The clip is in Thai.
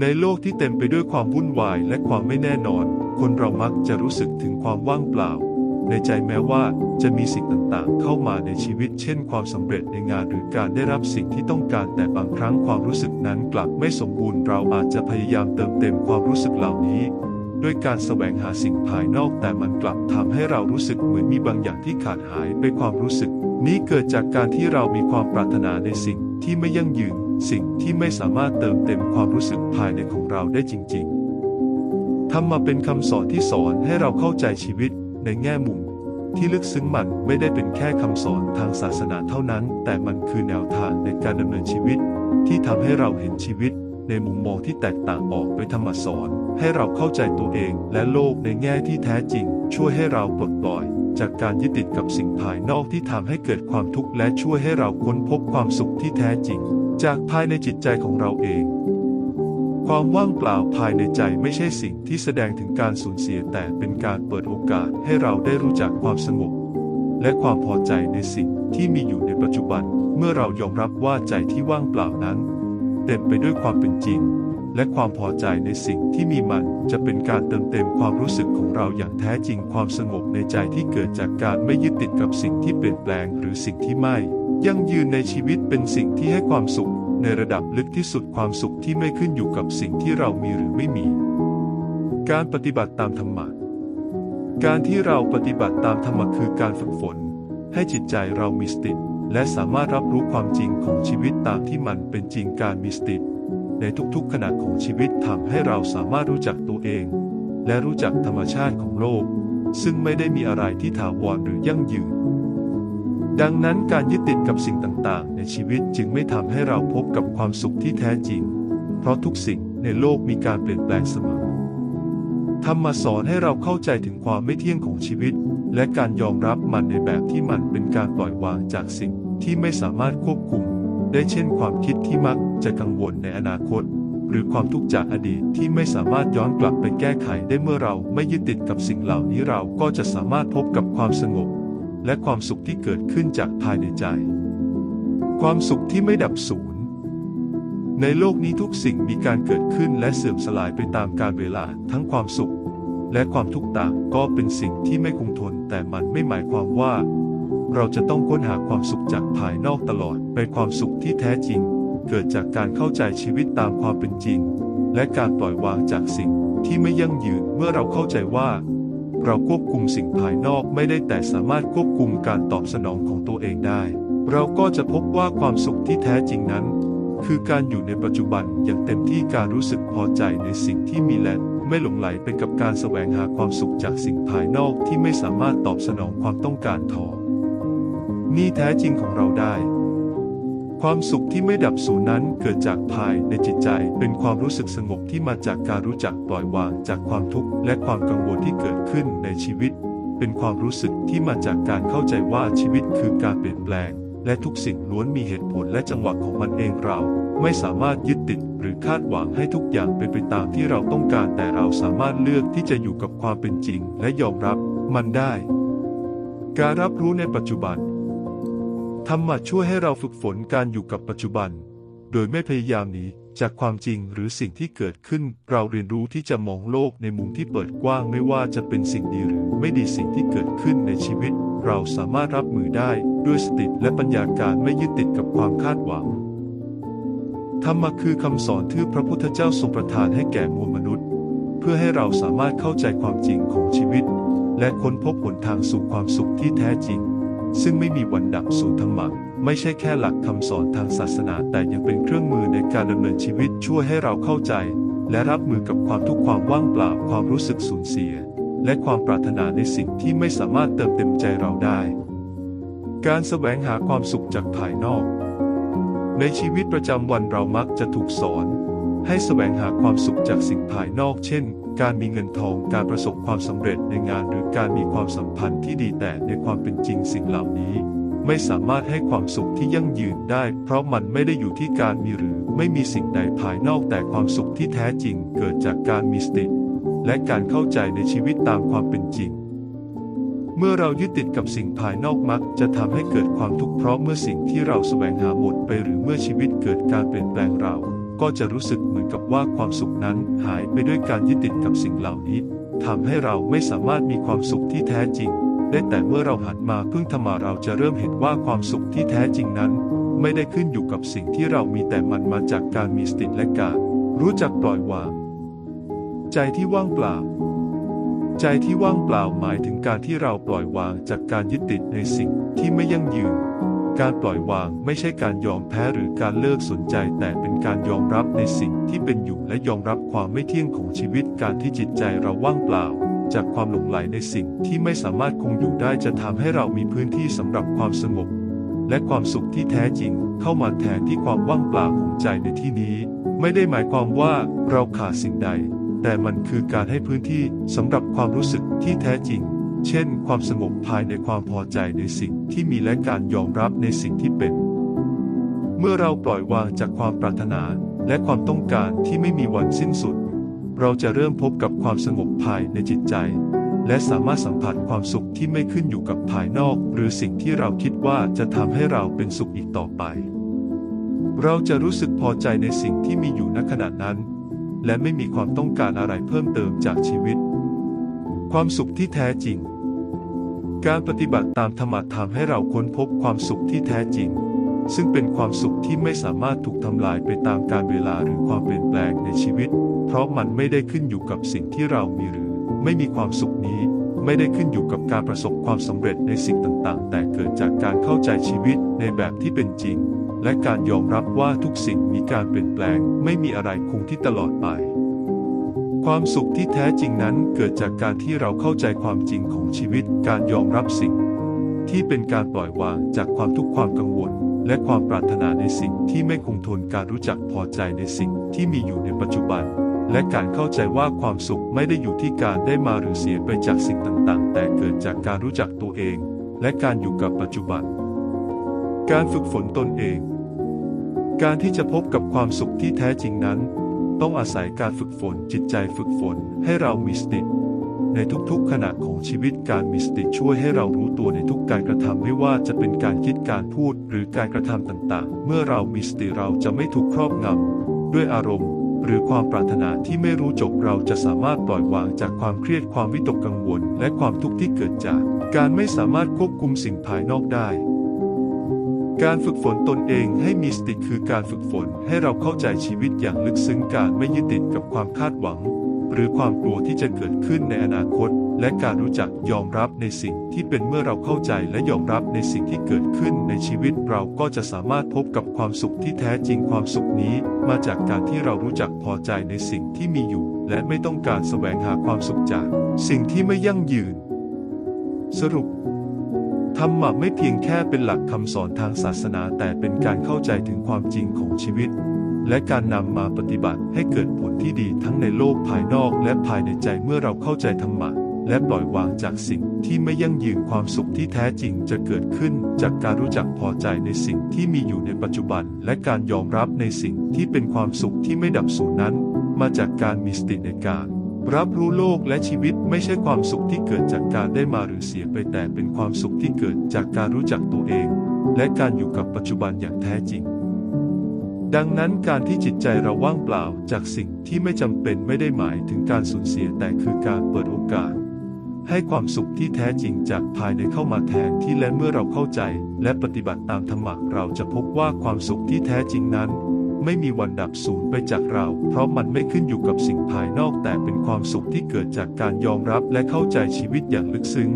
ในโลกที่เต็มไปด้วยความวุ่นวายและความไม่แน่นอน คนเรามักจะรู้สึกถึงความว่างเปล่า ในใจแม้ว่าจะมีสิ่งต่างๆ เข้ามาในชีวิต เช่น ความสำเร็จในงานหรือการได้รับสิ่งที่ต้องการ แต่บางครั้งความรู้สึกนั้นกลับไม่สมบูรณ์ เราอาจจะพยายามเติมเต็มความรู้สึกเหล่านี้ ด้วยการแสวงหาสิ่งภายนอก แต่มันกลับทำให้เรารู้สึกเหมือนมีบางอย่างที่ขาดหายไปความรู้สึก นี้เกิดจากการที่เรามีความปรารถนาในสิ่งที่ไม่ยั่งยืน สิ่งที่ไม่สามารถเติมเต็มความรู้สึกภายในของเราได้จริงๆธรรมะเป็นคำสอนที่สอนให้เราเข้าใจชีวิตในแง่มุม ที่ลึกซึ้งมันไม่ได้เป็นแค่คำสอนทางศาสนาเท่านั้น แต่มันคือแนวทางในการดำเนินชีวิต ที่ทำให้เราเห็นชีวิต ในมุมมองที่แตกต่างออกไปธรรมสอน ให้เราเข้าใจตัวเองและโลกในแง่ที่แท้จริง ช่วยให้เราปลดปล่อยจากการยึดติดกับสิ่งภายนอกที่ทำให้เกิดความทุกข์และช่วยให้เราค้นพบความสุขที่แท้จริง จากภายในจิตใจของเราเอง ความว่างเปล่าภายในใจไม่ใช่สิ่งที่แสดงถึงการสูญเสียแต่เป็นการเปิดโอกาสให้เราได้รู้จักความสงบ และความพอใจในสิ่งที่มีอยู่ในปัจจุบัน เมื่อเรายอมรับว่าใจที่ว่างเปล่านั้น เต็มไปด้วยความเป็นจริง และความพอใจในสิ่งที่มีมันจะเป็นการเติมเต็มความรู้สึกของเราอย่างแท้จริงความสงบในใจที่เกิดจากการไม่ยึดติดกับสิ่งที่เปลี่ยนแปลงหรือสิ่งที่ไม่ ยั่งยืนในชีวิตเป็นสิ่งที่ให้ความสุข ในระดับลึกที่สุดความสุขที่ไม่ขึ้นอยู่กับสิ่งที่เรามีหรือไม่มี การปฏิบัติตามธรรมะ การที่เราปฏิบัติตามธรรมะคือการฝึกฝน ให้จิตใจเรามีสติและสามารถรับรู้ความจริงของชีวิตตามที่มันเป็นจริงการมีสติในทุกๆขณะของชีวิตทำให้เราสามารถรู้จักตัวเอง และรู้จักธรรมชาติของโลก ซึ่งไม่ได้มีอะไรที่ถาวรหรือยั่งยืน ดังนั้นการยึดติดกับสิ่งต่างๆ ในชีวิตจึงไม่ทำให้เราพบกับความสุขที่แท้จริง เพราะทุกสิ่งในโลกมีการเปลี่ยนแปลงเสมอธรรมาสอนให้เราเข้าใจถึงความไม่เที่ยงของชีวิต และการยอมรับมันในแบบที่มันเป็นการปล่อยวางจากสิ่งที่ไม่สามารถควบคุม ได้เช่นความคิดที่มักจะกังวลในอนาคต หรือความทุกข์จากอดีตที่ไม่สามารถย้อนกลับไปแก้ไขได้เมื่อเราไม่ยึดติดกับสิ่งเหล่านี้เราก็จะสามารถพบกับความสงบ และความสุขที่เกิดขึ้นจากภายในใจ ความสุขที่ไม่ดับสูญในโลกนี้ทุกสิ่งมีการเกิดขึ้นและเสื่อมสลายไปตามกาลเวลาทั้งความสุข และความทุกข์ต่างก็เป็นสิ่งที่ไม่คงทน แต่มันไม่หมายความว่า เราจะต้องค้นหาความสุขจากภายนอกตลอดเป็นความสุขที่แท้จริง เกิดจากการเข้าใจชีวิตตามความเป็นจริง และการปล่อยวางจากสิ่งที่ไม่ยั่งยืนเมื่อเราเข้าใจว่า เราควบคุมสิ่งภายนอกไม่ได้แต่สามารถควบคุมการตอบสนองของตัวเองได้ เราก็จะพบว่าความสุขที่แท้จริงนั้น คือการอยู่ในปัจจุบันอย่างเต็มที่การรู้สึกพอใจในสิ่งที่มีและไม่หลงไหลไปกับการแสวงหาความสุขจากสิ่งภายนอกที่ไม่สามารถตอบสนองความต้องการทอนี่แท้จริงของเราได้ ความสุขที่ไม่ดับสูญนั้นเกิดจากภายในจิตใจ เป็นความรู้สึกสงบที่มาจากการรู้จักปล่อยวางจากความทุกข์และความกังวลที่เกิดขึ้นในชีวิต เป็นความรู้สึกที่มาจากการเข้าใจว่าชีวิตคือการเปลี่ยนแปลง และทุกสิ่งล้วนมีเหตุผลและจังหวะของมันเองเรา ไม่สามารถยึดติดหรือคาดหวังให้ทุกอย่างเป็นไปตามที่เราต้องการ แต่เราสามารถเลือกที่จะอยู่กับความเป็นจริง และยอมรับมันได้ การรับรู้ในปัจจุบัน ธรรมะช่วยให้เราฝึกฝนการอยู่กับปัจจุบัน โดยไม่พยายามหนีจากความจริงหรือสิ่งที่เกิดขึ้น เราเรียนรู้ที่จะมองโลกในมุมที่เปิดกว้างไม่ว่าจะเป็นสิ่งดีหรือไม่ดีสิ่งที่เกิดขึ้นในชีวิต เราสามารถรับมือได้ด้วยสติและปัญญาการไม่ยึดติดกับความคาดหวัง ธรรมะคือคำสอนที่พระพุทธเจ้าทรงประทานให้แก่มวลมนุษย์ เพื่อให้เราสามารถเข้าใจความจริงของชีวิต และค้นพบหนทางสู่ความสุขที่แท้จริง ซึ่งไม่มีวันดับสูญธรรมะไม่ใช่แค่หลักคำสอนทางศาสนา แต่ยังเป็นเครื่องมือในการดำเนินชีวิตช่วยให้เราเข้าใจ และรับมือกับความทุกข์ความว่างเปล่าความรู้สึกสูญเสีย และความปรารถนาในสิ่งที่ไม่สามารถเติมเต็มใจเราได้ การแสวงหาความสุขจากภายนอก ในชีวิตประจำวันเรามักจะถูกสอน ให้แสวงหาความสุขจากสิ่งภายนอก เช่น การมีเงินทองการประสบความสำเร็จในงานหรือการมีความสัมพันธ์ที่ดีแต่ในความเป็นจริงสิ่งเหล่านี้ ไม่สามารถให้ความสุขที่ยั่งยืนได้ เพราะมันไม่ได้อยู่ที่การมีหรือไม่มีสิ่งใดภายนอกแต่ความสุขที่แท้จริงเกิดจากการมีสติและการเข้าใจในชีวิตตามความเป็นจริง เมื่อเรายึดติดกับสิ่งภายนอกมักจะทำให้เกิดความทุกข์เพราะเมื่อสิ่งที่เราแสวงหาหมดไปหรือเมื่อชีวิตเกิดการเปลี่ยนแปลงเรา ก็จะรู้สึกเหมือนกับว่าความสุขนั้นหายไปด้วยการยึดติดกับสิ่งเหล่านี้ทำให้เราไม่สามารถมีความสุขที่แท้จริง ได้แต่เมื่อเราหันมาพึ่งธรรมะเราจะเริ่มเห็นว่าความสุขที่แท้จริงนั้น ไม่ได้ขึ้นอยู่กับสิ่งที่เรามีแต่มันมาจากการมีสติและการ รู้จักปล่อยวางใจที่ว่างเปล่า ใจที่ว่างเปล่าหมายถึงการที่เราปล่อยวางจากการยึดติดในสิ่งที่ไม่ยั่งยืน การปล่อยวางไม่ใช่การยอมแพ้หรือการเลิกสนใจ แต่เป็นการยอมรับในสิ่งที่เป็นอยู่และยอมรับความไม่เที่ยงของชีวิตการที่จิตใจเราว่างเปล่า จากความหลงไหลในสิ่งที่ไม่สามารถคงอยู่ได้จะทำให้เรามีพื้นที่สำหรับความสงบ และความสุขที่แท้จริง เข้ามาแทนที่ความว่างเปล่าของใจในที่นี้ ไม่ได้หมายความว่าเราขาดสิ่งใด แต่มันคือการให้พื้นที่สำหรับความรู้สึกที่แท้จริง เช่น ความสงบภายในความพอใจในสิ่งที่มีและการยอมรับในสิ่งที่เป็น เมื่อเราปล่อยวางจากความปรารถนาและความต้องการที่ไม่มีวันสิ้นสุด เราจะเริ่มพบกับความสงบภายในจิตใจ และสามารถสัมผัสความสุขที่ไม่ขึ้นอยู่กับภายนอก หรือสิ่งที่เราคิดว่าจะทำให้เราเป็นสุขอีกต่อไป เราจะรู้สึกพอใจในสิ่งที่มีอยู่ณขณะนั้น และไม่มีความต้องการอะไรเพิ่มเติมจากชีวิต ความสุขที่แท้จริง การปฏิบัติตามธรรมะทำให้เราค้นพบความสุขที่แท้จริง ซึ่งเป็นความสุขที่ไม่สามารถถูกทำลายไปตามกาลเวลาหรือความเปลี่ยนแปลงในชีวิต เพราะมันไม่ได้ขึ้นอยู่กับสิ่งที่เรามีหรือ ไม่มีความสุขนี้ไม่ได้ขึ้นอยู่กับการประสบความสำเร็จในสิ่งต่างๆ แต่เกิดจากการเข้าใจชีวิตในแบบที่เป็นจริง และการยอมรับว่าทุกสิ่งมีการเปลี่ยนแปลง ไม่มีอะไรคงที่ตลอดไป ความสุขที่แท้จริงนั้นเกิดจากการที่เราเข้าใจความจริงของชีวิต การยอมรับสิ่ง ที่เป็นการปล่อยวางจากความทุกข์ความกังวล และความปรารถนาในสิ่งที่ไม่คงทนการรู้จักพอใจในสิ่งที่มีอยู่ในปัจจุบัน และการเข้าใจว่าความสุขไม่ได้อยู่ที่การได้มาหรือเสียไปจากสิ่งต่างๆ แต่เกิดจากการรู้จักตัวเอง และการอยู่กับปัจจุบัน การฝึกฝนตนเอง การที่จะพบกับความสุขที่แท้จริงนั้น ต้องอาศัยการฝึกฝนจิตใจฝึกฝนให้เรามีสติในทุกๆ ขณะของชีวิตการมีสติช่วยให้เรารู้ตัวในทุกการกระทำไม่ว่าจะเป็นการคิดการพูดหรือการกระทำต่างๆ เมื่อเรามีสติเราจะไม่ถูกครอบงำด้วยอารมณ์ หรือความปรารถนาที่ไม่รู้จบเราจะสามารถปล่อยวางจากความเครียดความวิตกกังวล และความทุกข์ที่เกิดจาก การไม่สามารถควบคุมสิ่งภายนอกได้ การฝึกฝนตนเองให้มีสติคือการฝึกฝนให้เราเข้าใจชีวิตอย่างลึกซึ้งการไม่ยึดติดกับความคาดหวัง หรือความกลัวที่จะเกิดขึ้นในอนาคต และการรู้จักยอมรับในสิ่งที่เป็นเมื่อเราเข้าใจและยอมรับในสิ่งที่เกิดขึ้นในชีวิตเราก็จะสามารถพบกับความสุขที่แท้จริงความสุขนี้ มาจากการที่เรารู้จักพอใจในสิ่งที่มีอยู่ และไม่ต้องการแสวงหาความสุขจาก สิ่งที่ไม่ยั่งยืน สรุป ธรรมะไม่เพียงแค่เป็นหลักคำสอนทางศาสนาแต่เป็นการเข้าใจถึงความจริงของชีวิต และการนำมาปฏิบัติให้เกิดผลที่ดีทั้งในโลกภายนอกและภายในใจเมื่อเราเข้าใจธรรมะและปล่อยวางจากสิ่งที่ไม่ยั่งยืนความสุขที่แท้จริงจะเกิดขึ้น จากการรู้จักพอใจในสิ่งที่มีอยู่ในปัจจุบัน และการยอมรับในสิ่งที่เป็นความสุขที่ไม่ดับสูญนั้น มาจากการมีสติในการ รับรู้โลกและชีวิตไม่ใช่ความสุขที่เกิดจากการได้มาหรือเสียไปแต่เป็นความสุขที่เกิดจากการรู้จักตัวเอง และการอยู่กับปัจจุบันอย่างแท้จริง ดังนั้นการที่จิตใจเราว่างเปล่าจากสิ่งที่ไม่จำเป็นไม่ได้หมายถึงการสูญเสียแต่คือการเปิดโอกาส ให้ความสุขที่แท้จริงจากภายในเข้ามาแทนที่และเมื่อเราเข้าใจ และปฏิบัติตามธรรมะเราจะพบว่าความสุขที่แท้จริงนั้น ไม่มีวันดับสูญไปจากเรา เพราะมันไม่ขึ้นอยู่กับสิ่งภายนอกแต่เป็นความสุขที่เกิดจากการยอมรับและเข้าใจชีวิตอย่างลึกซึ้ง